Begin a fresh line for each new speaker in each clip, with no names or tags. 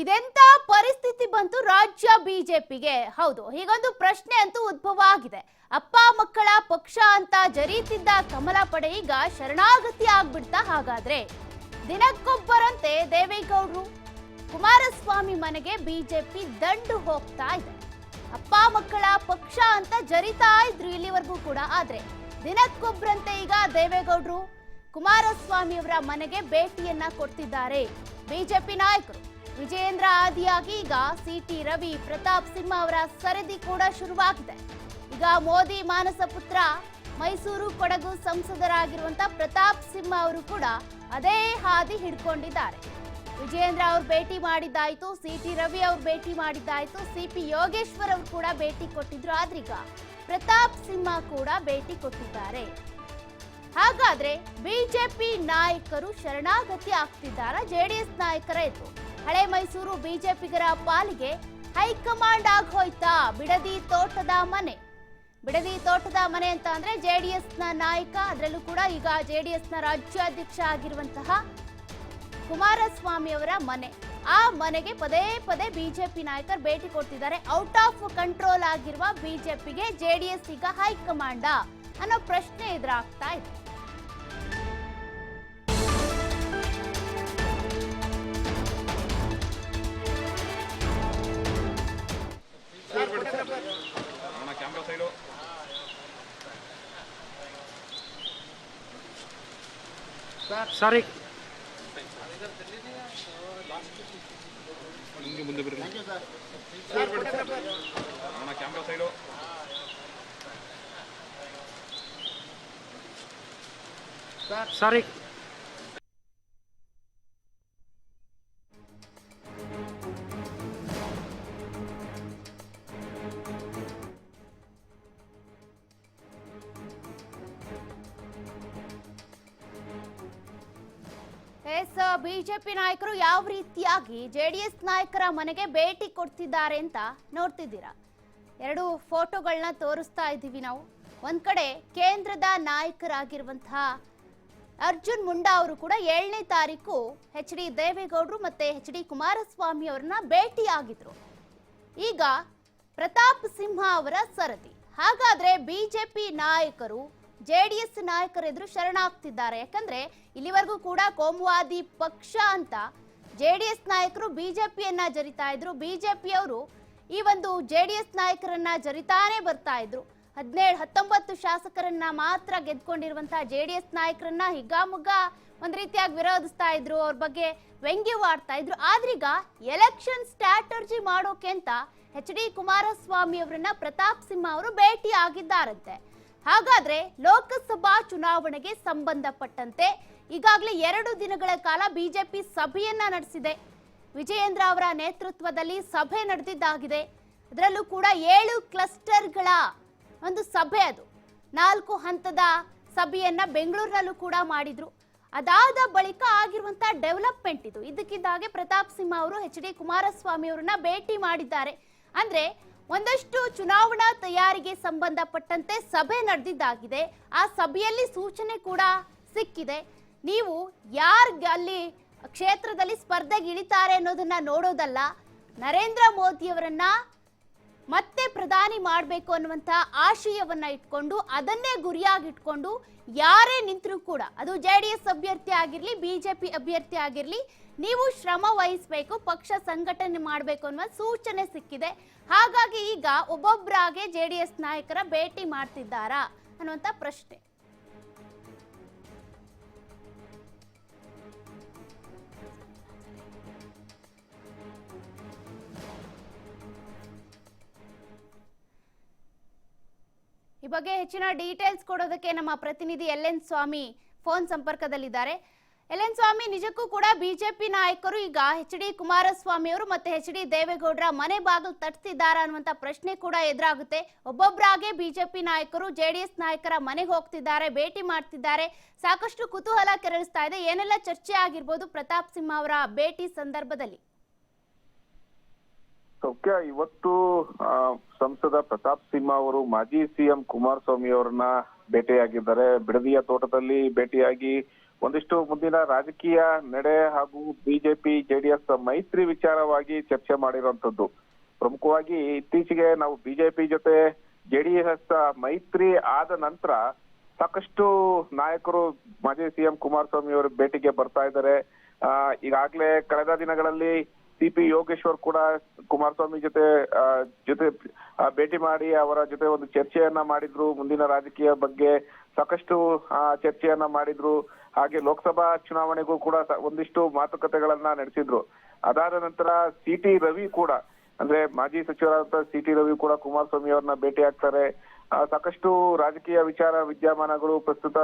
ಇದೆಂತ ಪರಿಸ್ಥಿತಿ ಬಂತು ರಾಜ್ಯ ಬಿಜೆಪಿಗೆ? ಹೌದು, ಹೀಗೊಂದು ಪ್ರಶ್ನೆ ಅಂತೂ ಉದ್ಭವ ಆಗಿದೆ. ಅಪ್ಪ ಮಕ್ಕಳ ಪಕ್ಷ ಅಂತ ಜರೀತಿದ್ದ ಕಮಲ ಪಡೆ ಈಗ ಶರಣಾಗತಿ ಆಗ್ಬಿಡ್ತಾ ಹಾಗಾದ್ರೆ. ದಿನಕ್ಕೊಬ್ಬರಂತೆ ದೇವೇಗೌಡರು ಕುಮಾರಸ್ವಾಮಿ ಮನೆಗೆ ಬಿಜೆಪಿ ದಂಡು ಹೋಗ್ತಾ ಇದೆ. ಅಪ್ಪ ಮಕ್ಕಳ ಪಕ್ಷ ಅಂತ ಜರಿತಾ ಇದ್ರು ಇಲ್ಲಿವರೆಗೂ ಕೂಡ, ಆದ್ರೆ ದಿನಕ್ಕೊಬ್ಬರಂತೆ ಈಗ ದೇವೇಗೌಡರು ಕುಮಾರಸ್ವಾಮಿ ಅವರ ಮನೆಗೆ ಭೇಟಿಯನ್ನ ಕೊಡ್ತಿದ್ದಾರೆ ಬಿಜೆಪಿ ನಾಯಕರು. ವಿಜಯೇಂದ್ರ ಆದಿಯಾಗಿ ಈಗ ಸಿಟಿ ರವಿ ಪ್ರತಾಪ್ ಸಿಂಹ ಅವರ ಸರದಿ ಕೂಡ ಶುರುವಾಗಿದೆ. ಈಗ ಮೋದಿ ಮಾನಸ ಪುತ್ರ ಮೈಸೂರು ಕೊಡಗು ಸಂಸದರಾಗಿರುವಂತ ಪ್ರತಾಪ್ ಸಿಂಹ ಅವರು ಕೂಡ ಅದೇ ಹಾದಿ ಹಿಡ್ಕೊಂಡಿದ್ದಾರೆ. ವಿಜೇಂದ್ರ ಅವ್ರು ಭೇಟಿ ಮಾಡಿದ್ದಾಯ್ತು, ಸಿಟಿ ರವಿ ಅವ್ರು ಭೇಟಿ ಮಾಡಿದ್ದಾಯ್ತು ಸಿ ಪಿ ಯೋಗೇಶ್ವರ್ ಅವರು ಕೂಡ ಭೇಟಿ ಕೊಟ್ಟಿದ್ರು ಆದ್ರೀಗ ಪ್ರತಾಪ್ ಸಿಂಹ ಕೂಡ ಭೇಟಿ ಕೊಟ್ಟಿದ್ದಾರೆ. ಹಾಗಾದ್ರೆ ಬಿಜೆಪಿ ನಾಯಕರು ಶರಣಾಗತಿ ಆಗ್ತಿದ್ದಾರಾ? ಜೆಡಿಎಸ್ ನಾಯಕರ ಎದುರು? ಹಳೆ ಮೈಸೂರು ಬಿಜೆಪಿಗರ ಪಾಲಿಗೆ ಹೈಕಮಾಂಡ್ ಆಗೋಯ್ತಾ ಬಿಡದಿ ತೋಟದ ಮನೆ. ಬಿಡದಿ ತೋಟದ ಮನೆ ಅಂತ ಅಂದ್ರೆ ಜೆಡಿಎಸ್ನ ನಾಯಕ, ಅದರಲ್ಲೂ ಕೂಡ ಈಗ ಜೆಡಿಎಸ್ನ ರಾಜ್ಯಾಧ್ಯಕ್ಷ ಆಗಿರುವಂತಹ ಕುಮಾರಸ್ವಾಮಿ ಅವರ ಮನೆ. ಆ ಮನೆಗೆ ಪದೇ ಪದೇ ಬಿಜೆಪಿ ನಾಯಕರು ಭೇಟಿ ಕೊಡ್ತಿದ್ದಾರೆ. ಔಟ್ ಆಫ್ ಕಂಟ್ರೋಲ್ ಆಗಿರುವ ಬಿಜೆಪಿಗೆ ಜೆಡಿಎಸ್ ಈಗ ಹೈಕಮಾಂಡ ಅನ್ನೋ ಪ್ರಶ್ನೆ ಎದುರಾಗ್ತಾ ಇದೆ.
ಸಾರಿ
ನಿಮಗೆ ಮುಂದೆ ಬರಲಿ. ಅಣ್ಣ camera side
sorry
yes, BJP ನಾಯಕರು ಯಾವ ರೀತಿಯಾಗಿ ಜೆಡಿಎಸ್ ನಾಯಕರ ಮನೆಗೆ ಭೇಟಿ ಕೊಡ್ತಿದ್ದಾರೆ ಅಂತ ನೋಡ್ತಿದ್ದೀರಾ? ಎರಡು ಫೋಟೋಗಳನ್ನ ತೋರಿಸ್ತಾ ಇದ್ದೀವಿ ನಾವು. ಒಂದ್ ಕಡೆ ಕೇಂದ್ರದ ನಾಯಕರಾಗಿರುವಂತಹ ಅರ್ಜುನ್ ಮುಂಡಾ ಅವರು ಕೂಡ ಏಳನೇ ತಾರೀಕು ಎಚ್ ಡಿ ದೇವೇಗೌಡರು ಮತ್ತೆ ಎಚ್ ಡಿ ಕುಮಾರಸ್ವಾಮಿ ಅವರನ್ನ ಭೇಟಿಯಾಗಿದ್ರು. ಈಗ ಪ್ರತಾಪ್ ಸಿಂಹ ಅವರ ಸರದಿ. ಹಾಗಾದ್ರೆ ಬಿಜೆಪಿ ನಾಯಕರು ಜೆಡಿಎಸ್ ನಾಯಕರ ಎದುರು ಶರಣಾಗ್ತಿದ್ದಾರೆ. ಯಾಕಂದ್ರೆ ಇಲ್ಲಿವರೆಗೂ ಕೂಡ ಕೋಮುವಾದಿ ಪಕ್ಷ ಅಂತ ಜೆಡಿಎಸ್ ನಾಯಕರು ಬಿಜೆಪಿಯನ್ನ ಜರಿತಾ ಇದ್ರು. ಬಿಜೆಪಿಯವರು ಈ ಒಂದು ಜೆಡಿಎಸ್ ನಾಯಕರನ್ನ ಜರಿತಾನೆ ಬರ್ತಾ ಇದ್ರು. ಹದಿನೇಳು, ಹತ್ತೊಂಬತ್ತು ಶಾಸಕರನ್ನ ಮಾತ್ರ ಗೆದ್ಕೊಂಡಿರುವಂತಹ ಜೆಡಿಎಸ್ ನಾಯಕರನ್ನ ಹಿಗ್ಗಾಮುಗ್ಗ ಒಂದ್ ರೀತಿಯಾಗಿ ವಿರೋಧಿಸ್ತಾ ಇದ್ರು, ಅವ್ರ ಬಗ್ಗೆ ವ್ಯಂಗ್ಯವಾಡ್ತಾ ಇದ್ರು. ಆದ್ರೀಗ ಎಲೆಕ್ಷನ್ ಸ್ಟ್ರಾಟರ್ಜಿ ಮಾಡೋಕೆ ಅಂತ ಎಚ್ ಡಿ ಕುಮಾರಸ್ವಾಮಿ ಅವರನ್ನ ಪ್ರತಾಪ್ ಸಿಂಹ ಅವರು ಭೇಟಿ ಆಗಿದ್ದಾರಂತೆ ಹಾಗಾದ್ರೆ ಲೋಕಸಭಾ ಚುನಾವಣೆಗೆ ಸಂಬಂಧಪಟ್ಟಂತೆ ಈಗಾಗಲೇ ಎರಡು ದಿನಗಳ ಕಾಲ ಬಿಜೆಪಿ ಸಭೆಯನ್ನ ನಡೆಸಿದೆ. ವಿಜಯೇಂದ್ರ ಅವರ ನೇತೃತ್ವದಲ್ಲಿ ಸಭೆ ನಡೆದಿದ್ದಾಗಿದೆ. ಅದರಲ್ಲೂ ಕೂಡ ಏಳು ಕ್ಲಸ್ಟರ್ಗಳ ಒಂದು ಸಭೆ ಅದು. ನಾಲ್ಕು ಹಂತದ ಸಭೆಯನ್ನ ಬೆಂಗಳೂರಿನಲ್ಲೂ ಕೂಡ ಮಾಡಿದ್ರು. ಅದಾದ ಬಳಿಕ ಆಗಿರುವಂತಹ ಡೆವಲಪ್ಮೆಂಟ್ ಇದು. ಇದಕ್ಕಿದ್ದಾಗೆ ಪ್ರತಾಪ್ ಸಿಂಹ ಅವರು, ಎಚ್ ಡಿ ಕುಮಾರಸ್ವಾಮಿ ಅವರನ್ನ ಭೇಟಿ ಮಾಡಿದ್ದಾರೆ. ಅಂದ್ರೆ ಒಂದಷ್ಟು ಚುನಾವಣಾ ತಯಾರಿಗೆ ಸಂಬಂಧಪಟ್ಟಂತೆ ಸಭೆ ನಡೆದಿದ್ದಾಗಿದೆ. ಆ ಸಭೆಯಲ್ಲಿ ಸೂಚನೆ ಕೂಡ ಸಿಕ್ಕಿದೆ. ನೀವು ಯಾರ್ ಅಲ್ಲಿ ಕ್ಷೇತ್ರದಲ್ಲಿ ಸ್ಪರ್ಧೆಗೆ ಇಳಿತಾರೆ ಅನ್ನೋದನ್ನ ನೋಡೋದಲ್ಲ. ನರೇಂದ್ರ ಮೋದಿಯವರನ್ನ ಮತ್ತೆ ಪ್ರಧಾನಿ ಮಾಡಬೇಕು ಅನ್ನುವಂತ ಆಶಯವನ್ನ ಇಟ್ಕೊಂಡು, ಅದನ್ನೇ ಗುರಿಯಾಗಿ ಇಟ್ಕೊಂಡು ಯಾರೇ ನಿಂತರೂ ಕೂಡ, ಅದು ಜೆ ಡಿ ಎಸ್ ಅಭ್ಯರ್ಥಿ ಆಗಿರ್ಲಿ, ಬಿಜೆಪಿ ಅಭ್ಯರ್ಥಿ ಆಗಿರಲಿ, ನೀವು ಶ್ರಮ ವಹಿಸಬೇಕು, ಪಕ್ಷ ಸಂಘಟನೆ ಮಾಡಬೇಕು ಅನ್ನುವ ಸೂಚನೆ ಸಿಕ್ಕಿದೆ. ಹಾಗಾಗಿ ಈಗ ಒಬ್ಬೊಬ್ಬರಾಗೆ ಜೆ ಡಿ ಎಸ್ ನಾಯಕರ ಭೇಟಿ ಮಾಡ್ತಿದ್ದಾರಾ ಅನ್ನುವಂತ ಪ್ರಶ್ನೆ. ಈ ಬಗ್ಗೆ ಹೆಚ್ಚಿನ ಡೀಟೇಲ್ಸ್ ಕೊಡೋದಕ್ಕೆ ನಮ್ಮ ಪ್ರತಿನಿಧಿ ಎಲ್ ಎನ್ ಸ್ವಾಮಿ ಫೋನ್ ಸಂಪರ್ಕದಲ್ಲಿದ್ದಾರೆ. ಎಲ್ ಎನ್ ಸ್ವಾಮಿ, ನಿಜಕ್ಕೂ ಕೂಡ ಬಿಜೆಪಿ ನಾಯಕರು ಈಗ ಎಚ್ ಡಿ ಕುಮಾರಸ್ವಾಮಿ ಅವರು ಮತ್ತೆ ಎಚ್ ಡಿ ದೇವೇಗೌಡರ ಮನೆ ಬಾಗಿಲು ತಟ್ಟಿಸಿದ್ದಾರಾ ಅನ್ನುವಂತ ಪ್ರಶ್ನೆ ಕೂಡ ಎದುರಾಗುತ್ತೆ. ಒಬ್ಬೊಬ್ಬರಾಗೆ ಬಿಜೆಪಿ ನಾಯಕರು ಜೆಡಿಎಸ್ ನಾಯಕರ ಮನೆಗೆ ಹೋಗ್ತಿದ್ದಾರೆ, ಭೇಟಿ ಮಾಡ್ತಿದ್ದಾರೆ. ಸಾಕಷ್ಟು ಕುತೂಹಲ ಕೆರಳಿಸ್ತಾ ಇದೆ. ಏನೆಲ್ಲ ಚರ್ಚೆ ಆಗಿರ್ಬೋದು ಪ್ರತಾಪ್ ಸಿಂಹ ಅವರ ಭೇಟಿ ಸಂದರ್ಭದಲ್ಲಿ?
ಸೌಖ್ಯ. ಇವತ್ತು ಸಂಸದ ಪ್ರತಾಪ್ ಸಿಂಹ ಅವರು ಮಾಜಿ ಸಿಎಂ ಕುಮಾರಸ್ವಾಮಿ ಅವರನ್ನ ಭೇಟಿಯಾಗಿದ್ದಾರೆ. ಬಿಡದಿಯ ತೋಟದಲ್ಲಿ ಭೇಟಿಯಾಗಿ ಒಂದಿಷ್ಟು ಮುಂದಿನ ರಾಜಕೀಯ ನಡೆ ಹಾಗೂ ಬಿಜೆಪಿ, ಜೆಡಿಎಸ್ ಮೈತ್ರಿ ವಿಚಾರವಾಗಿ ಚರ್ಚೆ ಮಾಡಿರುವಂತದ್ದು ಪ್ರಮುಖವಾಗಿ ಇತ್ತೀಚೆಗೆ ನಾವು ಬಿಜೆಪಿ ಜೊತೆ ಜೆಡಿಎಸ್ ಮೈತ್ರಿ ಆದ ನಂತರ ಸಾಕಷ್ಟು ನಾಯಕರು ಮಾಜಿ ಸಿಎಂ ಕುಮಾರಸ್ವಾಮಿ ಅವರು ಭೇಟಿಗೆ ಬರ್ತಾ ಇದ್ದಾರೆ. ಈಗಾಗಲೇ ಕಳೆದ ದಿನಗಳಲ್ಲಿ ಸಿ ಪಿ ಯೋಗೇಶ್ವರ್ ಕೂಡ ಕುಮಾರಸ್ವಾಮಿ ಜೊತೆ ಜೊತೆ ಭೇಟಿ ಮಾಡಿ ಅವರ ಜೊತೆ ಒಂದು ಚರ್ಚೆಯನ್ನ ಮಾಡಿದ್ರು. ಮುಂದಿನ ರಾಜಕೀಯ ಬಗ್ಗೆ ಸಾಕಷ್ಟು ಚರ್ಚೆಯನ್ನ ಮಾಡಿದ್ರು. ಹಾಗೆ ಲೋಕಸಭಾ ಚುನಾವಣೆಗೂ ಕೂಡ ಒಂದಿಷ್ಟು ಮಾತುಕತೆಗಳನ್ನ ನಡೆಸಿದ್ರು. ಅದಾದ ನಂತರ ಸಿ ಟಿ ರವಿ ಕೂಡ, ಅಂದ್ರೆ ಮಾಜಿ ಸಚಿವರಾದ ಸಿ ಟಿ ರವಿ ಕೂಡ ಕುಮಾರಸ್ವಾಮಿ ಅವ್ರನ್ನ ಭೇಟಿ ಆಗ್ತಾರೆ. ಸಾಕಷ್ಟು ರಾಜಕೀಯ ವಿಚಾರ, ವಿದ್ಯಮಾನಗಳು, ಪ್ರಸ್ತುತ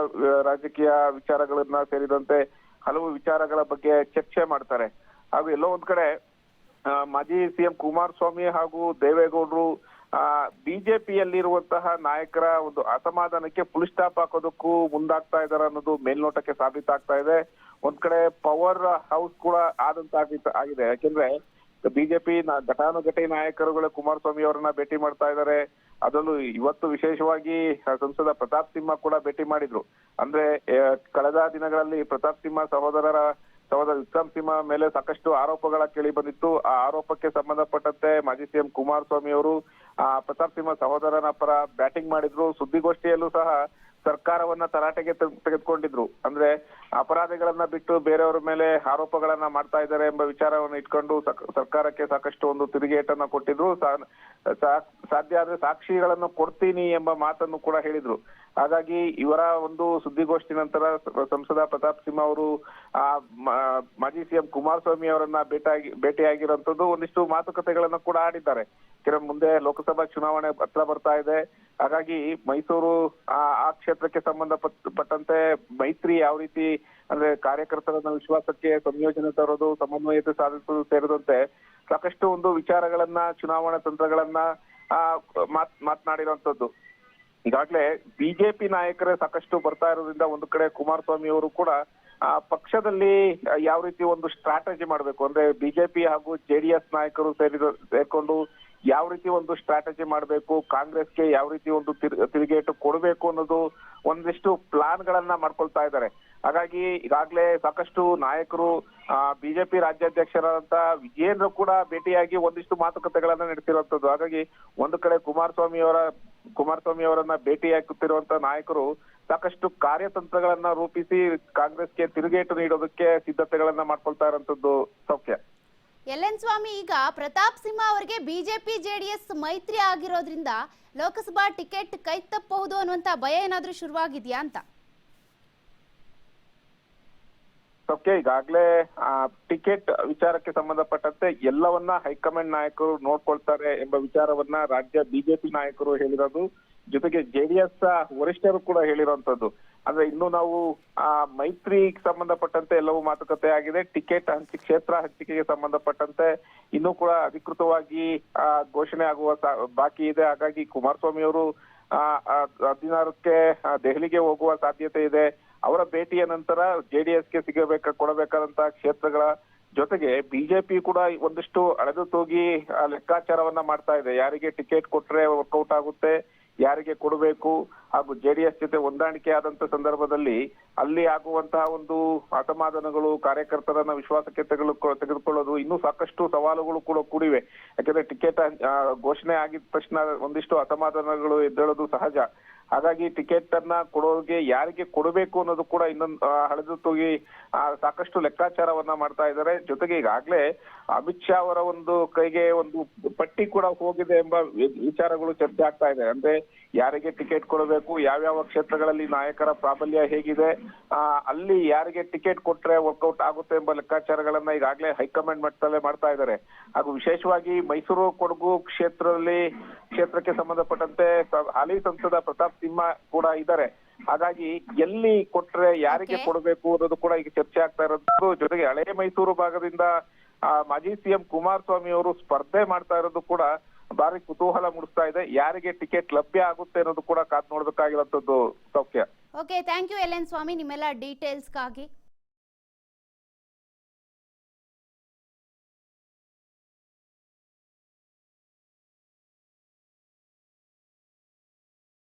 ರಾಜಕೀಯ ವಿಚಾರಗಳನ್ನ ಸೇರಿದಂತೆ ಹಲವು ವಿಚಾರಗಳ ಬಗ್ಗೆ ಚರ್ಚೆ ಮಾಡ್ತಾರೆ. ಹಾಗೂ ಎಲ್ಲೋ ಒಂದ್ ಕಡೆ ಮಾಜಿ ಸಿಎಂ ಕುಮಾರಸ್ವಾಮಿ ಹಾಗೂ ದೇವೇಗೌಡರು ಬಿಜೆಪಿಯಲ್ಲಿರುವಂತಹ ನಾಯಕರ ಒಂದು ಅಸಮಾಧಾನಕ್ಕೆ ಫುಲ್ ಸ್ಟಾಪ್ ಹಾಕೋದಕ್ಕೂ ಮುಂದಾಗ್ತಾ ಇದಾರೆ ಅನ್ನೋದು ಮೇಲ್ನೋಟಕ್ಕೆ ಸಾಬೀತಾಗ್ತಾ ಇದೆ. ಒಂದ್ ಕಡೆ ಪವರ್ ಹೌಸ್ ಕೂಡ ಆದಂತ ಆಗಿದೆ. ಯಾಕೆಂದ್ರೆ ಬಿಜೆಪಿ ಘಟಾನುಘಟಿ ನಾಯಕರುಗಳು ಕುಮಾರಸ್ವಾಮಿ ಅವರನ್ನ ಭೇಟಿ ಮಾಡ್ತಾ ಇದ್ದಾರೆ ಅದರಲ್ಲೂ ಇವತ್ತು ವಿಶೇಷವಾಗಿ ಸಂಸದ ಪ್ರತಾಪ್ ಸಿಂಹ ಕೂಡ ಭೇಟಿ ಮಾಡಿದ್ರು. ಅಂದ್ರೆ ಕಳೆದ ದಿನಗಳಲ್ಲಿ ಪ್ರತಾಪ್ ಸಿಂಹ ಸಹೋದರರ ಸಹೋದರ ವಿಕ್ರಮ್ ಸಿಂಹ ಮೇಲೆ ಸಾಕಷ್ಟು ಆರೋಪಗಳ ಕೇಳಿ ಬಂದಿತ್ತು. ಆ ಆರೋಪಕ್ಕೆ ಸಂಬಂಧಪಟ್ಟಂತೆ ಮಾಜಿ ಸಿಎಂ ಕುಮಾರಸ್ವಾಮಿ ಅವರು, ಆ, ಪ್ರತಾಪ್ ಸಿಂಹ ಸಹೋದರನ ಪರ ಬ್ಯಾಟಿಂಗ್ ಮಾಡಿದ್ರು. ಸುದ್ದಿಗೋಷ್ಠಿಯಲ್ಲೂ ಸಹ ಸರ್ಕಾರವನ್ನ ತರಾಟೆಗೆ ತೆಗ್- ತೆಗೆದುಕೊಂಡಿದ್ರು. ಅಂದ್ರೆ ಅಪರಾಧಿಗಳನ್ನ ಬಿಟ್ಟು ಬೇರೆಯವರ ಮೇಲೆ ಆರೋಪಗಳನ್ನ ಮಾಡ್ತಾ ಇದ್ದಾರೆ ಎಂಬ ವಿಚಾರವನ್ನು ಇಟ್ಕೊಂಡು ಸರ್ಕಾರಕ್ಕೆ ಸಾಕಷ್ಟು ಒಂದು ತಿರುಗೇಟನ್ನ ಕೊಟ್ಟಿದ್ರು. ಸಾಧ್ಯ ಆದ್ರೆ ಸಾಕ್ಷಿಗಳನ್ನು ಕೊಡ್ತೀನಿ ಎಂಬ ಮಾತನ್ನು ಕೂಡ ಹೇಳಿದ್ರು. ಹಾಗಾಗಿ ಇವರ ಒಂದು ಸುದ್ದಿಗೋಷ್ಠಿ ನಂತರ ಸಂಸದ ಪ್ರತಾಪ್ ಸಿಂಹ ಅವರು, ಆ ಮಾಜಿ ಸಿಎಂ ಕುಮಾರಸ್ವಾಮಿ ಅವರನ್ನ ಭೇಟಿಯಾಗಿ ಭೇಟಿಯಾಗಿರುವಂತದ್ದು ಒಂದಿಷ್ಟು ಮಾತುಕತೆಗಳನ್ನ ಕೂಡ ಆಡಿದ್ದಾರೆ. ಕೆಲ ಮುಂದೆ ಲೋಕಸಭಾ ಚುನಾವಣೆ ಹತ್ರ ಬರ್ತಾ ಇದೆ. ಹಾಗಾಗಿ ಮೈಸೂರು, ಆ ಆ ಕ್ಷೇತ್ರಕ್ಕೆ ಸಂಬಂಧಪಟ್ಟಂತೆ ಮೈತ್ರಿ ಯಾವ ರೀತಿ, ಅಂದ್ರೆ ಕಾರ್ಯಕರ್ತರನ್ನ ವಿಶ್ವಾಸಕ್ಕೆ ಸಂಯೋಜನೆ ತರೋದು, ಸಮನ್ವಯತೆ ಸಾಧಿಸುವುದು ಸೇರಿದಂತೆ ಸಾಕಷ್ಟು ಒಂದು ವಿಚಾರಗಳನ್ನ, ಚುನಾವಣಾ ತಂತ್ರಗಳನ್ನ, ಆ, ಮಾತ್ ಮಾತನಾಡಿರುವಂತದ್ದು ಈಗಾಗ್ಲೇ ಬಿಜೆಪಿ ನಾಯಕರೇ ಸಾಕಷ್ಟು ಬರ್ತಾ ಇರೋದ್ರಿಂದ ಒಂದು ಕಡೆ ಕುಮಾರಸ್ವಾಮಿ ಅವರು ಕೂಡ ಪಕ್ಷದಲ್ಲಿ ಯಾವ ರೀತಿ ಒಂದು ಸ್ಟ್ರಾಟಜಿ ಮಾಡಬೇಕು? ಅಂದ್ರೆ ಬಿಜೆಪಿ ಹಾಗೂ ಜೆಡಿಎಸ್ ನಾಯಕರು ಸೇರಿದ, ಸೇರ್ಕೊಂಡು ಯಾವ ರೀತಿ ಒಂದು ಸ್ಟ್ರಾಟಜಿ ಮಾಡಬೇಕು? ಕಾಂಗ್ರೆಸ್ಗೆ ಯಾವ ರೀತಿ ಒಂದು ತಿರ್- ತಿರುಗೇಟು ಕೊಡಬೇಕು ಅನ್ನೋದು ಒಂದಿಷ್ಟು ಪ್ಲಾನ್ ಗಳನ್ನ ಮಾಡ್ಕೊಳ್ತಾ ಇದ್ದಾರೆ. ಹಾಗಾಗಿ ಈಗಾಗಲೇ ಸಾಕಷ್ಟು ನಾಯಕರು ಬಿಜೆಪಿ ರಾಜ್ಯಾಧ್ಯಕ್ಷರಾದಂತ ವಿಜಯೇಂದ್ರ ಕೂಡ ಭೇಟಿಯಾಗಿ ಒಂದಿಷ್ಟು ಮಾತುಕತೆಗಳನ್ನ ನಡೆಸಿರುವಂತದ್ದು. ಹಾಗಾಗಿ ಒಂದು ಕಡೆ ಕುಮಾರಸ್ವಾಮಿ ಅವರ, ಕುಮಾರಸ್ವಾಮಿ ಅವರನ್ನ ಭೇಟಿಯಾಗುತ್ತಿರುವಂತ ನಾಯಕರು ಸಾಕಷ್ಟು ಕಾರ್ಯತಂತ್ರಗಳನ್ನ ರೂಪಿಸಿ ಕಾಂಗ್ರೆಸ್ಗೆ ತಿರುಗೇಟು ನೀಡೋದಕ್ಕೆ ಸಿದ್ಧತೆಗಳನ್ನ ಮಾಡ್ಕೊಳ್ತಾ ಇರುವಂತದ್ದು ಸೌಖ್ಯ.
ಎಲ್ ಎನ್ ಸ್ವಾಮಿ, ಈಗ ಪ್ರತಾಪ್ ಸಿಂಹ ಅವರಿಗೆ ಬಿಜೆಪಿ ಜೆಡಿಎಸ್ ಮೈತ್ರಿ ಆಗಿರೋದ್ರಿಂದ ಲೋಕಸಭಾ ಟಿಕೆಟ್ ಕೈ ತಪ್ಪಬಹುದು ಅನ್ನುವಂತ ಭಯ ಏನಾದ್ರೂ ಶುರುವಾಗಿದ್ಯಾ ಅಂತ?
ಸೌಖ್ಯ ಈಗಾಗಲೇ ಟಿಕೆಟ್ ವಿಚಾರಕ್ಕೆ ಸಂಬಂಧಪಟ್ಟಂತೆ ಎಲ್ಲವನ್ನ ಹೈಕಮಾಂಡ್ ನಾಯಕರು ನೋಡ್ಕೊಳ್ತಾರೆ ಎಂಬ ವಿಚಾರವನ್ನ ರಾಜ್ಯ ಬಿಜೆಪಿ ನಾಯಕರು ಹೇಳಿರೋದು, ಜೊತೆಗೆ ಜೆಡಿಎಸ್ ವರಿಷ್ಠರು ಕೂಡ ಹೇಳಿರುವಂತದ್ದು ಅಂದ್ರೆ ಇನ್ನು ನಾವು, ಆ, ಮೈತ್ರಿ ಸಂಬಂಧಪಟ್ಟಂತೆ ಎಲ್ಲವೂ ಮಾತುಕತೆ ಆಗಿದೆ. ಟಿಕೆಟ್ ಹಂಚಿ, ಕ್ಷೇತ್ರ ಹಂಚಿಕೆಗೆ ಸಂಬಂಧಪಟ್ಟಂತೆ ಇನ್ನೂ ಕೂಡ ಅಧಿಕೃತವಾಗಿ ಘೋಷಣೆ ಆಗುವ ಬಾಕಿ ಇದೆ. ಹಾಗಾಗಿ ಕುಮಾರಸ್ವಾಮಿ ಅವರು ಹದಿನಾರಕ್ಕೆ ದೆಹಲಿಗೆ ಹೋಗುವ ಸಾಧ್ಯತೆ ಇದೆ. ಅವರ ಭೇಟಿಯ ನಂತರ ಜೆಡಿಎಸ್ಗೆ ಸಿಗಬೇಕ ಕೊಡಬೇಕಾದಂತಹ ಕ್ಷೇತ್ರಗಳ ಜೊತೆಗೆ ಬಿಜೆಪಿ ಕೂಡ ಒಂದಿಷ್ಟು ಅಳೆದು ತೂಗಿ ಲೆಕ್ಕಾಚಾರವನ್ನ ಮಾಡ್ತಾ ಇದೆ. ಯಾರಿಗೆ ಟಿಕೆಟ್ ಕೊಟ್ರೆ ವರ್ಕೌಟ್ ಆಗುತ್ತೆ, ಯಾರಿಗೆ ಕೊಡಬೇಕು, ಹಾಗೂ ಜೆಡಿಎಸ್ ಜೊತೆ ಹೊಂದಾಣಿಕೆ ಆದಂತ ಸಂದರ್ಭದಲ್ಲಿ ಅಲ್ಲಿ ಆಗುವಂತಹ ಒಂದು ಅಸಮಾಧಾನಗಳು ಕಾರ್ಯಕರ್ತರನ್ನ ವಿಶ್ವಾಸಕ್ಕೆ ತೆಗೆದು ತೆಗೆದುಕೊಳ್ಳೋದು ಇನ್ನೂ ಸಾಕಷ್ಟು ಸವಾಲುಗಳು ಕೂಡ ಕೂಡಿವೆ. ಯಾಕಂದ್ರೆ ಟಿಕೆಟ್ ಘೋಷಣೆ ಆಗಿದ ತಕ್ಷಣ ಒಂದಿಷ್ಟು ಅಸಮಾಧಾನಗಳು ಎದ್ದೇಳೋದು ಸಹಜ. ಹಾಗಾಗಿ ಟಿಕೆಟ್ ಅನ್ನ ಕೊಡೋರಿಗೆ ಯಾರಿಗೆ ಕೊಡಬೇಕು ಅನ್ನೋದು ಕೂಡ ಇನ್ನೊಂದು ಹಳೆದು ತೂಗಿ ಸಾಕಷ್ಟು ಲೆಕ್ಕಾಚಾರವನ್ನ ಮಾಡ್ತಾ ಇದ್ದಾರೆ. ಜೊತೆಗೆ ಈಗಾಗ್ಲೇ ಅಮಿತ್ ಶಾ ಅವರ ಒಂದು ಕೈಗೆ ಒಂದು ಪಟ್ಟಿ ಕೂಡ ಹೋಗಿದೆ ಎಂಬ ವಿಚಾರಗಳು ಚರ್ಚೆ ಆಗ್ತಾ ಇದೆ. ಅಂದ್ರೆ ಯಾರಿಗೆ ಟಿಕೆಟ್ ಕೊಡಬೇಕು, ಯಾವ್ಯಾವ ಕ್ಷೇತ್ರಗಳಲ್ಲಿ ನಾಯಕರ ಪ್ರಾಬಲ್ಯ ಹೇಗಿದೆ ಅಲ್ಲಿ ಯಾರಿಗೆ ಟಿಕೆಟ್ ಕೊಟ್ರೆ ವರ್ಕೌಟ್ ಆಗುತ್ತೆ ಎಂಬ ಲೆಕ್ಕಾಚಾರಗಳನ್ನ ಈಗಾಗಲೇ ಹೈಕಮಾಂಡ್ ಮಟ್ಟದಲ್ಲೇ ಮಾಡ್ತಾ ಇದ್ದಾರೆ. ಹಾಗೂ ವಿಶೇಷವಾಗಿ ಮೈಸೂರು ಕೊಡಗು ಕ್ಷೇತ್ರದಲ್ಲಿ, ಕ್ಷೇತ್ರಕ್ಕೆ ಸಂಬಂಧಪಟ್ಟಂತೆ ಹಾಲಿ ಸಂಸದ ಪ್ರತಾಪ್ ಸಿಂಹ ಕೂಡ ಇದ್ದಾರೆ ಹಾಗಾಗಿ ಎಲ್ಲಿ ಕೊಟ್ರೆ ಯಾರಿಗೆ ಕೊಡಬೇಕು ಅನ್ನೋದು ಕೂಡ ಈಗ ಚರ್ಚೆ ಆಗ್ತಾ ಇರೋದು. ಜೊತೆಗೆ ಹಳೆ ಮೈಸೂರು ಭಾಗದಿಂದ ಆ, ಮಾಜಿ ಸಿಎಂ ಕುಮಾರಸ್ವಾಮಿ ಅವರು ಸ್ಪರ್ಧೆ ಮಾಡ್ತಾ ಇರೋದು ಕೂಡ ಭಾರಿ ಕುತೂಹಲ ಮೂಡಿಸ್ತಾ ಇದೆ. ಯಾರಿಗೆ ಟಿಕೆಟ್ ಲಭ್ಯ ಆಗುತ್ತೆ ಅನ್ನೋದು ಕೂಡ ಕಾದ್ ನೋಡ್ಬೇಕಾಗಿರೋಂಥದ್ದು ಸೌಖ್ಯ.
Okay thank you L N Swamy ನಿಮ್ಮೆಲ್ಲ ಡೀಟೇಲ್ಸ್ಗಾಗಿ